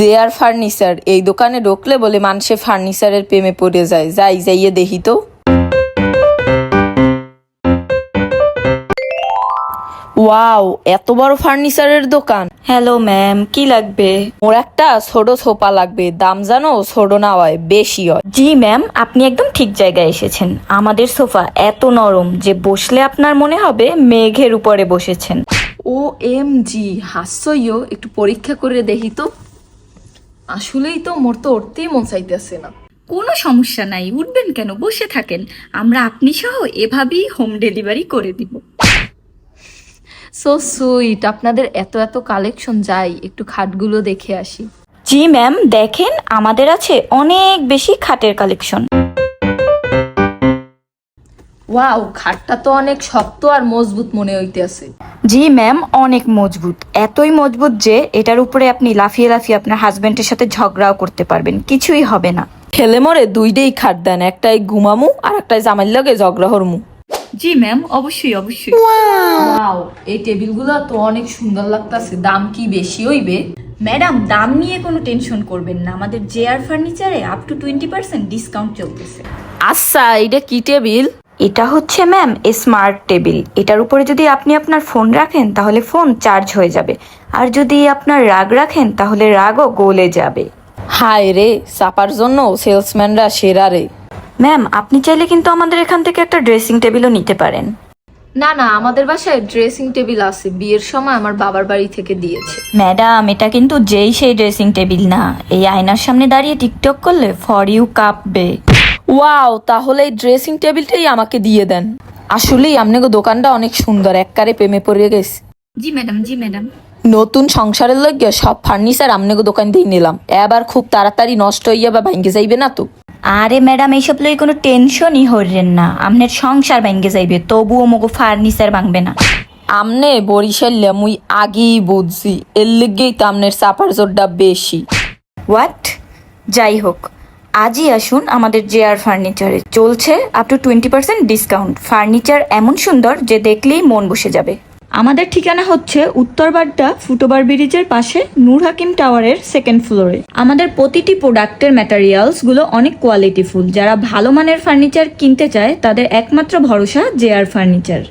যে আর ফার্নিচার এই দোকানে ঢুকলে বলে মানুষে ফার্নিচারের প্রেমে পড়ে যায় যাই যাইয়ে দেখি তো। ওয়াও এত বড় ফার্নিচারের দোকান। হ্যালো ম্যাম কি লাগবে? ওর একটা ছোট সোফা লাগবে দাম জানো? ছোট না হয় বেশি হয়। জি ম্যাম আপনি একদম ঠিক জায়গায় এসেছেন। আমাদের সোফা এত নরম যে বসলে আপনার মনে হবে মেঘের উপরে বসেছেন। ও এম জি হাস্যইও একটু পরীক্ষা করে দেখি তো। আসলেই তো মোর তো উঠতেই মন চাইতেছে না। কোনো সমস্যা নাই উঠবেন কেন? বসে থাকেন। আমরা আপনি সহ এভাবেই হোম ডেলিভারি করে দিব। সো সুইট আপনাদের এত এত কালেকশন যাই একটু খাটগুলো দেখে আসি। জি ম্যাম দেখেন আমাদের আছে অনেক বেশি খাটের কালেকশন ওয়াও খাটটা তো অনেক শক্ত আর মজবুত মনে হইতেছে। জি ম্যাম অনেক মজবুত। এতই মজবুত যে এটার উপরে আপনি লাফিয়ে লাফিয়ে আপনার হাজবেন্ডের সাথে ঝগড়াও করতে পারবেন কিছুই হবে না। খেলে মরে দুইটাই খাট দেন একটাই ঘুমামু আর একটাই জামাইর লগে ঝগড়া হরমু। জি ম্যাম অবশ্যই অবশ্যই। ওয়াও এই টেবিলগুলো তো অনেক সুন্দর লাগতাছে দাম কি বেশি হইবে? ম্যাডাম দাম নিয়ে কোনো টেনশন করবেন না আমাদের J R ফার্নিচারে up to twenty percent discount চলতেছে। আচ্ছা এটা কি টেবিল? এটা হচ্ছে ম্যাম এ স্মার্ট টেবিল। এটার উপরে যদি আপনি আপনার ফোন রাখেন তাহলে ফোন চার্জ হয়ে যাবে। আর যদি আপনার রাগ রাখেন তাহলে রাগও গলে যাবে। হায় রে চাপার জন্য সেলসম্যানরা সেরা রে। ম্যাম আপনি চাইলে কিন্তু আমাদের এখান থেকে একটা ড্রেসিং টেবিলও নিতে পারেন। না না আমাদের বাসায় ড্রেসিং টেবিল আছে। বিয়ের সময় আমার বাবার বাড়ি থেকে দিয়েছে। ম্যাডাম এটা কিন্তু যেই সেই ড্রেসিং টেবিল না। এই আয়নার সামনে দাঁড়িয়ে টিকটক করলে ফর ইউ কাঁপবে। ওয়াও তাহলে এই ড্রেসিং টেবিলটাই আমাকে দিয়ে দেন। আসলেই আপনাকে দোকানটা অনেক সুন্দর এককারে প্রেমে পড়ে গেছে। জি ম্যাডাম জি ম্যাডাম। নতুন সংসারের লগে সব ফার্নিচার আপনাকে দোকান দিয়ে নিলাম। এবার খুব তাড়াতাড়ি নষ্ট হইয়া বা ভাঙ্গে যাইবে না তো? আরে ম্যাডাম এইসব লই কোনো টেনশনই হইলেন না। আপনার সংসার ভেঙে যাইবে তবুও মগো ফার্নিচার ভাঙবে না। আমনে বরিশাল্লা মুই আগেই বুঝছি এর লিগেই তো আমনের চাপার জোরটা বেশি। হোয়াট যাই হোক আজই আসুন আমাদের জে আর ফার্নিচারে। চলছে up to twenty percent discount furniture এমন সুন্দর যে দেখলেই মন বসে যাবে। আমাদের ঠিকানা হচ্ছে উত্তর বাড্ডা ফুটওভার ব্রিজের পাশে নূর হাকিম টাওয়ারের সেকেন্ড ফ্লোরে আমাদের প্রতিটি প্রোডাক্টের ম্যাটেরিয়ালসগুলো অনেক কোয়ালিটিফুল যারা ভালো মানের ফার্নিচার কিনতে চায়, তাদের একমাত্র ভরসা জে আর ফার্নিচার।